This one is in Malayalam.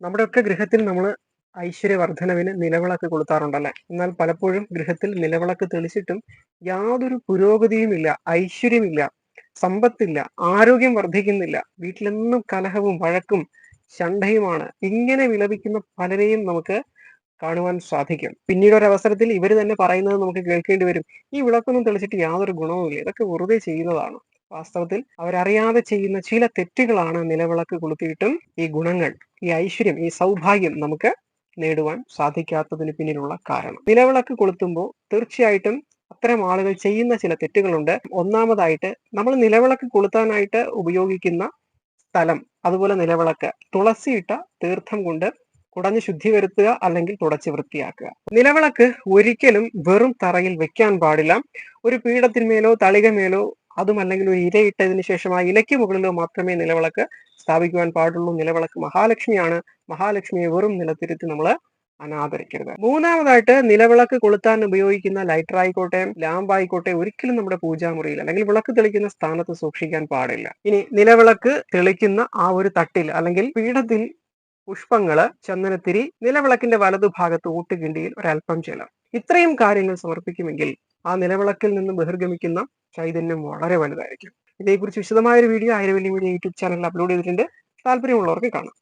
നമ്മുടെയൊക്കെ ഗൃഹത്തിൽ നമ്മൾ ഐശ്വര്യവർദ്ധനവിന് നിലവിളക്ക് കൊളുത്താറുണ്ടല്ലേ? എന്നാൽ പലപ്പോഴും ഗൃഹത്തിൽ നിലവിളക്ക് തെളിച്ചിട്ടും യാതൊരു പുരോഗതിയുമില്ല ഐശ്വര്യമില്ല സമ്പത്തില്ല ആരോഗ്യം വർദ്ധിക്കുന്നില്ല വീട്ടിലെന്നും കലഹവും വഴക്കും ശണ്ഠയുമാണ് ഇങ്ങനെ വിലപിക്കുന്ന പലരെയും നമുക്ക് കാണുവാൻ സാധിക്കും. പിന്നീട് ഒരു അവസരത്തിൽ ഇവർ തന്നെ പറയുന്നത് നമുക്ക് കേൾക്കേണ്ടി വരും. ഈ വിളക്കൊന്നും തെളിച്ചിട്ട് യാതൊരു ഗുണവുമില്ല. ഇതൊക്കെ വെറുതെ ചെയ്യുന്നതാണ്. വാസ്തവത്തിൽ അവരറിയാതെ ചെയ്യുന്ന ചില തെറ്റുകളാണ് നിലവിളക്ക് കൊളുത്തിയിട്ടും ഈ ഗുണങ്ങൾ ഈ ഐശ്വര്യം ഈ സൗഭാഗ്യം നമുക്ക് നേടുവാൻ സാധിക്കാത്തതിന് പിന്നിലുള്ള കാരണം. നിലവിളക്ക് കൊളുത്തുമ്പോൾ തീർച്ചയായിട്ടും അത്തരം ആളുകൾ ചെയ്യുന്ന ചില തെറ്റുകളുണ്ട്. ഒന്നാമതായിട്ട് നമ്മൾ നിലവിളക്ക് കൊളുത്താനായിട്ട് ഉപയോഗിക്കുന്ന സ്ഥലം അതുപോലെ നിലവിളക്ക് തുളസിയിട്ട തീർത്ഥം കൊണ്ട് കുടഞ്ഞ് ശുദ്ധി വരുത്തുക അല്ലെങ്കിൽ തുടച്ച് വൃത്തിയാക്കുക. നിലവിളക്ക് ഒരിക്കലും വെറും തറയിൽ വെക്കാൻ പാടില്ല. ഒരു പീഠത്തിന്മേലോ തളികമേലോ അതും അല്ലെങ്കിൽ ഒരു ഇരയിട്ടതിന് ശേഷം ആ ഇലയ്ക്ക് മുകളിലോ മാത്രമേ നിലവിളക്ക് സ്ഥാപിക്കുവാൻ പാടുള്ളൂ. നിലവിളക്ക് മഹാലക്ഷ്മിയാണ്. മഹാലക്ഷ്മിയെ വെറും നിലത്തിരുത്തി നമ്മൾ അനാദരിക്കരുത്. മൂന്നാമതായിട്ട് നിലവിളക്ക് കൊളുത്താൻ ഉപയോഗിക്കുന്ന ലൈറ്റർ ആയിക്കോട്ടെ ലാമ്പ് ആയിക്കോട്ടെ ഒരിക്കലും നമ്മുടെ പൂജാമുറിയിൽ അല്ലെങ്കിൽ വിളക്ക് തെളിക്കുന്ന സ്ഥാനത്ത് സൂക്ഷിക്കാൻ പാടില്ല. ഇനി നിലവിളക്ക് തെളിക്കുന്ന ആ ഒരു തട്ടിൽ അല്ലെങ്കിൽ പീഠത്തിൽ പുഷ്പങ്ങൾ ചന്ദനത്തിരി നിലവിളക്കിന്റെ വലതുഭാഗത്ത് ഊട്ടുകിണ്ടിയിൽ ഒരല്പം ജലം. ഇത്രയും കാര്യങ്ങൾ സമർപ്പിക്കുമെങ്കിൽ ആ നിലവിളക്കിൽ നിന്ന് ബഹിർഗമിക്കുന്ന ചൈതന്യം വളരെ വലുതായിരിക്കും. ഇതേക്കുറിച്ച് വിശദമായ ഒരു വീഡിയോ ആയിരവല്ലി മീഡിയ യൂട്യൂബ് ചാനലിൽ അപ്ലോഡ് ചെയ്തിട്ടുണ്ട്. താല്പര്യമുള്ളവർക്ക് കാണാം.